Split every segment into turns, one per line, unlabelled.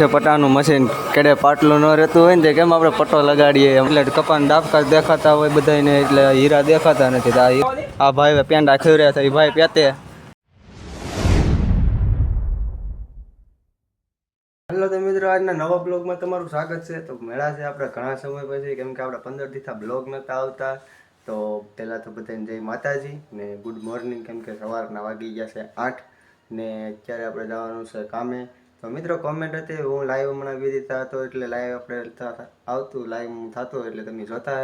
છે પટાનું મશીન. કેડે પાટલું ન રહેતું હોય ને તે કેમ આપણે પટ્ટો લગાડીએ? એટલે કપાન ડાબકા દેખાતા હોય બધાને એટલે હીરા દેખાતા નથી. આ આ ભાઈ પેંડા ખીર્યા હતા એ ભાઈ પ્યાતે. હેલો તો મિત્રો, આજના નવા બ્લોગમાં તમારું સ્વાગત છે. તો મેળા છે આપણે ઘણા સમય પછી, કેમ કે આપણે પંદર દિવસથી બ્લોગ નહોતા આવતા. તો પહેલાં તો બધાને જય માતાજી ને ગુડ મોર્નિંગ, કેમ કે સવારના વાગી ગયા છે આઠ ને અત્યારે આપણે જવાનું છે કામે. તો મિત્રો કોમેન્ટ હતી, હું લાઈવ હમણાં વિધિતા હતો એટલે લાઈવ આપણે આવતું લાઈવ થતો એટલે તમે જોતા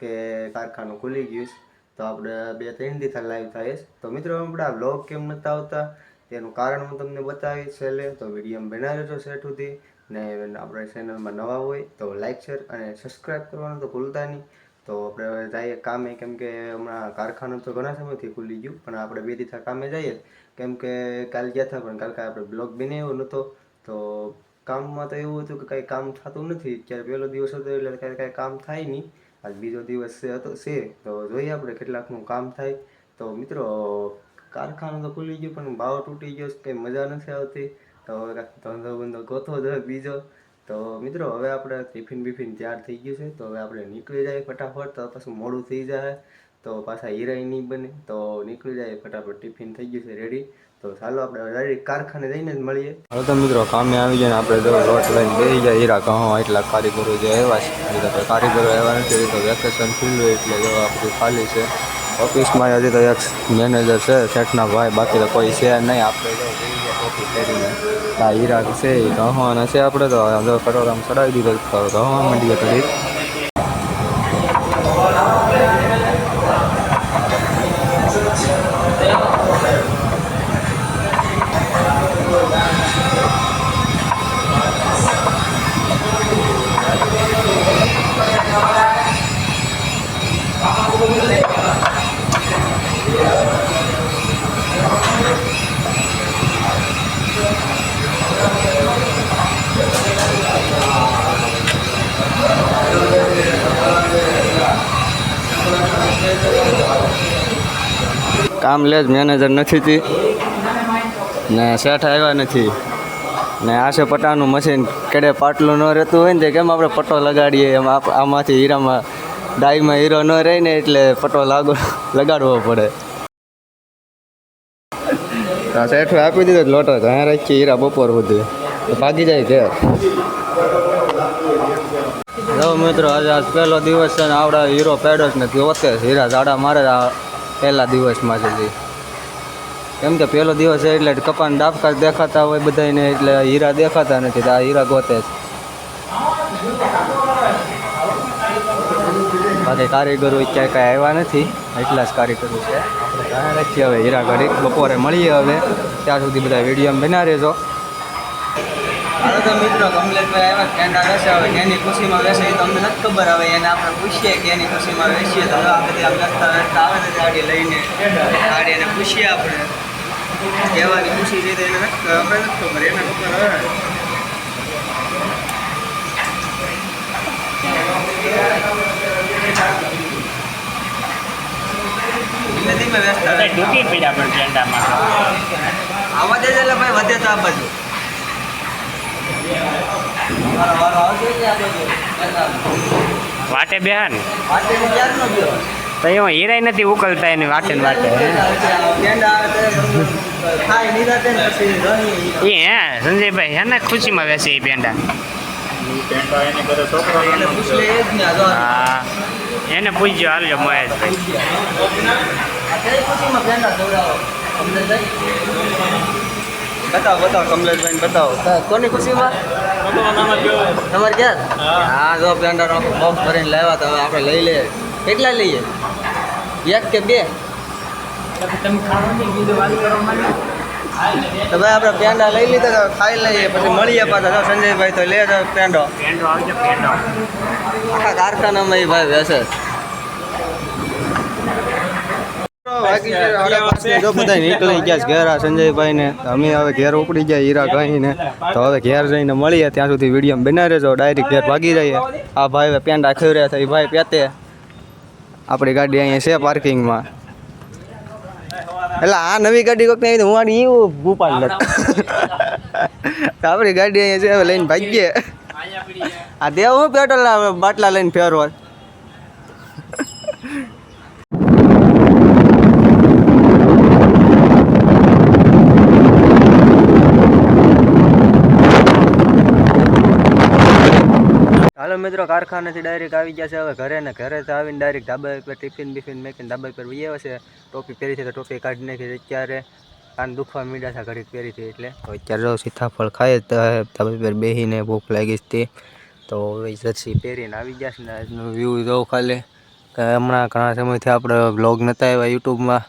કે કારખાનું ખુલી ગયું. તો આપણે બે ત્રણ દિવસ લાઈવ થાય તો મિત્રો આપણે આ બ્લોગ કેમ નહોતા આવતા? તેનું કારણ હું તમને બતાવીશ છેલ્લે. તો વીડિયો બનાવી છો સેટ સુધી. ને આપણે ચેનલમાં નવા હોય તો લાઈક શેર અને સબસ્ક્રાઈબ કરવાનું તો ભૂલતા નહીં. તો આપણે જઈએ કામે, કેમ કે હમણાં કારખાનું તો ઘણા સમયથી ખુલી ગયું, પણ આપણે બે દિવસ કામે જઈએ. કેમ કે કાલ ગયા હતા, પણ કાલ કાંઈ આપણે બ્લોગ બનાવ્યો નહોતો. તો કામમાં તો એવું હતું કે કાંઈ કામ થતું નથી. અત્યારે પહેલો દિવસ હતો એટલે કાંઈ કાંઈ કામ થાય નહીં. આજ બીજો દિવસ હતો, છે. તો જોઈએ આપણે કેટલાકનું કામ થાય. તો મિત્રો, કારખાનું તો ખુલી ગયું, પણ ભાવ તૂટી ગયો કંઈ મજા નથી આવતી. તો ધંધો બંધો જ જોઈએ બીજો. તો મિત્રો, હવે આપણે ટિફિન બિફિન તૈયાર થઈ ગયું છે. તો હવે આપણે નીકળી જાય ફટાફટ, તો પાછું મોડું થઈ જાય. તો પાછા હીરાય નહીં બને. તો નીકળી જાય ફટાફટ, ટિફિન થઈ ગયું છે રેડી તો ચાલો આપણે ડાયરેક્ટ કારખાને જઈને જ મળીએ. હવે તો મિત્રો, કામે આવી જાય આપણે જો લોટ લઈને બેસી જાય હીરા કહો એટલા કારીગરો જે આવ્યા છે. કારીગરો આવ્યા નથી તો વેકેશન ખુલ્લું એટલે જો આપણું ખાલી છે. ઓફિસમાં હજી તો એક મેનેજર છે, શેઠના ભાઈ, બાકી તો કોઈ છે નહીં. આપણે ઓફિસ બેસી પહેરીને હીરા છે એ કહવાના છે આપણે તો કટોરામાં ચડાવી દીધો તો કહવા માંડીએ કરી કામ લે જ મેનેજર નથી તી. ને શેઠ આવ્યા નથી. ને આશે પટાનું મશીન કેડે પાટલું ન રહેતું હોય ને કેમ આપણે પટ્ટો લગાડીએ? એમ આમાંથી હીરામાં ડાઈમાં હીરો ન રહે ને એટલે પટ્ટો લાગો લગાડવો પડે. આ આપી દીધો લોટો ત્યાં રાખીએ હીરા બપોર સુધી. ભાગી જાય ઘેર. જો મિત્રો, આજે આજ પહેલો દિવસ છે ને આવડા હીરો પેડો જ નથી. હોતે હીરા જાડા મારે પહેલા દિવસમાં છે જે કેમ કે પહેલો દિવસ એટલે કપાન ડાબકા દેખાતા હોય બધાને એટલે હીરા દેખાતા નથી આ હીરા ગોતે છે બાકી કારીગરો ક્યાંય કાંઈ આવ્યા નથી, એટલા જ કારીગરો છે. આપણે રાખીએ હવે હીરા ઘડી બપોરે મળીએ હવે. ત્યાં સુધી બધા વીડિયો બના રહેજો. હાલો તો મિત્રો કમલેશભાઈ આવ્યા કેન્ડા વેસે હવે એની ખુશીમાં વેસે એ તો અમને નથી ખબર હવે એને આપણે પૂછીએ કે એની ખુશીમાં વેચીએ તો હવે આ બધી આમ વેચતા વેચતા આવે ને ગાડી લઈને ગાડી એને પૂછીએ આપણે. કહેવાની ખુશી છે તો એને નથી આપણે નથી ખબર એને ખબર હવે. ધીમે ધીમે વેચતા
બધા ડૂબી પડ્યા પણ કેન્ડામાં
આવા દે એટલે ભાઈ વધે તો આ બાજુ વારો વારો આવશે કે આ બાજુ
વાટે બેહાન.
તો
હીરાય નથી ઉકલતા એની વાટે ને વાટે એ હે સંજયભાઈ હે ને ખુશીમાં બેસે એ પેંડા.
એને એ
પૂછજો હાલજો મહેશભાઈ.
બતાવો બતાવો કમલેશભાઈ બતાવો. કોની ખુશીમાં? તમારે ક્યાં? હા. જો પેંડાનો બોક્સ ભરીને લાવ્યા તો હવે આપણે લઈ લઈએ કેટલા લઈએ? એક કે બે? તો ભાઈ આપણે પેંડા લઈ લીધા તો ખાઈ લઈએ પછી મળીએ પાછા. સંજયભાઈ તો લે પેંડો. આખા કારખાનામાં એ ભાઈ બેસે. જો બધા નીકળી ગયા ઘેર આ સંજયભાઈ ને અમે હવે ઘેર ઉપડી ગયા હીરા કહીને તો હવે ઘેર જઈને મળીએ ત્યાં સુધી વીડિયો બનાવી રહેજો. ડાયરેક્ટ ઘેર ભાગી જઈએ. આ ભાઈ પેન્ટ પેંડા રહ્યા હતા એ ભાઈ પેતે આપણી ગાડી અહીંયા છે પાર્કિંગમાં એટલે આ નવી ગાડી કોક નહીં હું આની એવું ભૂપાલ આપણી ગાડી અહીંયા છે હવે લઈને ભાગીએ. આ દેવું પેટ્રોલ બાટલા લઈને ફેરવા હાલો મિત્રો કારખાનેથી ડાયરેક્ટ આવી ગયા છે. હવે ઘરે ને ઘરે તો આવીને ડાયરેક્ટ ધાબા પર ટિફિન બિફિન મેકીને ધાબા પર વહી છે. ટોપી પહેરી છે તો ટોપી કાઢી નાખી છે. અત્યારે કાન દુખવા મીડા છે ઘડીક પહેરી છે એટલે અત્યારે જો સીતાફળ ખાય તો ધાબા પર બેસીને ભૂખ લાગી હતી તો. હવે જર્સી પહેરીને આવી ગયા છે ને આજનો વ્યૂ જો ખાલી. હમણાં ઘણા સમયથી આપણે બ્લોગ નહોતા આવ્યા યુટ્યુબમાં.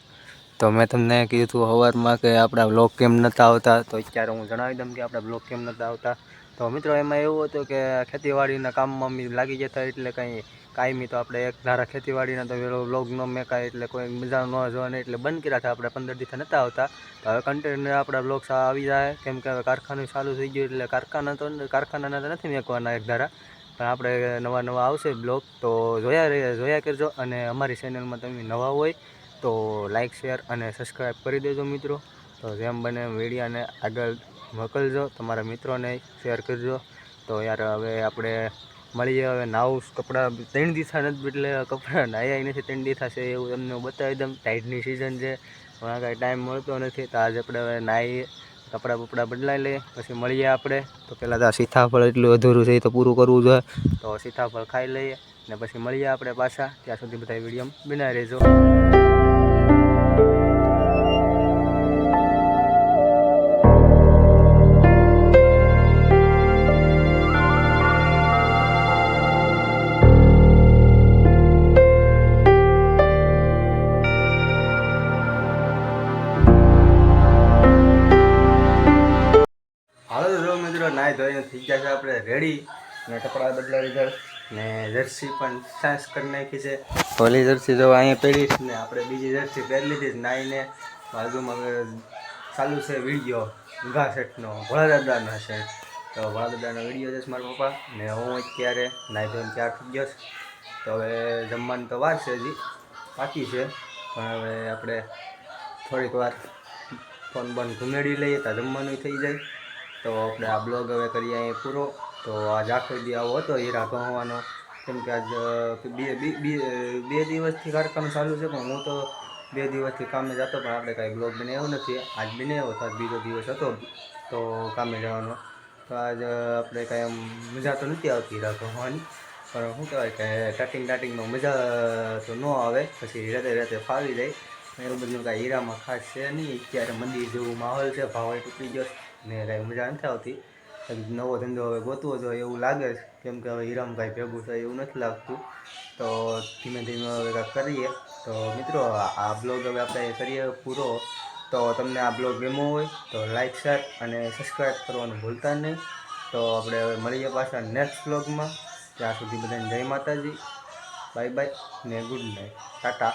તો મેં તમને કીધું હતું સવારમાં કે આપણા બ્લોગ કેમ નહોતા આવતા. તો અત્યારે હું જણાવી દઉં કે આપણા બ્લોગ કેમ નહોતા આવતા. તો મિત્રો, એમાં એવું હતું કે ખેતીવાડીના કામમાં અમે લાગી જતા એટલે કંઈ કાયમી તો આપણે એક ધારા ખેતીવાડીના તો બ્લોગ ન મેકાય એટલે કોઈ મજા ન જોવાની એટલે બંધ કર્યા હતા. આપણે પંદર દિવસ નહોતા આવતા. તો હવે કન્ટિન્યુ આપણા બ્લોગ્સ આવી જાય. કેમ કે હવે કારખાનું ચાલુ થઈ ગયું એટલે કારખાના તો કારખાનાના તો નથી મેકવાના એક ધારા. પણ આપણે નવા નવા આવશે બ્લોગ તો જોયા જોયા કરજો. અને અમારી ચેનલમાં તમે નવા હોય તો લાઇક શેર અને સબસ્ક્રાઈબ કરી દેજો મિત્રો. તો જેમ બને એમ વિડીયોને આગળ મોકલજો, તમારા મિત્રોને શેર કરજો. તો યાર, હવે આપણે મળીએ, હવે નાવું કપડાં, ત્રણ દિવસા નથી એટલે કપડાં નાહ્યા નથી, ત્રણ દિવસા છે એવું તમને બતાવી દઉં. ટાઈટની સિઝન છે, પણ કાંઈ ટાઈમ મળતો નથી, તો આજે આપણે હવે નાહીએ કપડાં બપડા બદલાઈ લઈએ, પછી મળીએ આપણે. તો પહેલાં તો આ સીતાફળ એટલું અધૂરું છે તો પૂરું કરવું જોઈએ તો સીતાફળ ખાઈ લઈએ, ને પછી મળીએ આપણે પાછા. ત્યાં સુધી બધા વીડિયો બનાવી રહેજો. નાહી ધોઈને થઈ ગયા છે આપણે રેડી ને કપડાં બદલાવી દીધા ને જર્સી પણ સાંસ કરી નાખી છે. ઓલી જર્સી જો અહીંયા પહેરી ને આપણે બીજી જર્સી પહેરી લીધી નાહીને બાજુમાં ચાલુ છે વીડિયો. ઘા સેટનો ભોળાદાદાનો છે તો ભોળાદાદાનો વીડિયો છે મારા પપ્પા. ને હું અત્યારે નાહી ધોઈને તૈયાર થઈ ગયો છે. તો હવે જમવાનું તો વાર છે હજી. બાકી છે. પણ હવે આપણે થોડીક વાર ફોન બોન ઘુમેડી લઈએ તો જમવાનું થઈ જાય. તો આપણે આ બ્લોગ હવે કરીએ અહીં પૂરો. તો આજ આખો દી આવો હતો, હીરા કહવાનો કેમ કે આજ બે, બે- દિવસથી કારખાનું ચાલુ છે, પણ હું તો બે દિવસથી કામે જતો, પણ આપણે કાંઈ બ્લોગ બનાવ્યો નથી. આજ બનાવ્યો તો આજ બીજો દિવસ હતો, તો કામે જવાનો. તો આજ આપણે કાંઈ આમ મજા તો નથી આવતી હીરા કહવાની પણ શું કહેવાય કે સ્ટાર્ટિંગ સ્ટાર્ટિંગમાં મજા તો ન આવે. પછી રાતે રાતે ફાવી જાય. એવું બધું કાંઈ હીરામાં ખાસ છે નહીં. અત્યારે મંદિર જેવું માહોલ છે, ભાવ તૂટી ગયો ને કાંઈ મજા નથી આવતી. નવો ધંધો હવે ગોતવો જોઈએ એવું લાગે છે. કેમ કે હવે હીરામાં કાંઈ ભેગું થાય એવું નથી લાગતું. તો ધીમે ધીમે હવે કાંઈક કરીએ. તો મિત્રો, આ- બ્લોગ હવે આપણે કરીએ પૂરો. તો તમને આ બ્લોગ ગમ્યો હોય તો લાઇક શેર અને સબસ્ક્રાઈબ કરવાનું ભૂલતા નહીં. તો આપણે હવે મળીએ પાછા નેક્સ્ટ બ્લોગમાં. ત્યાં સુધી બધાને જય માતાજી. બાય બાય ને ગુડ નાઇટ ટાટા.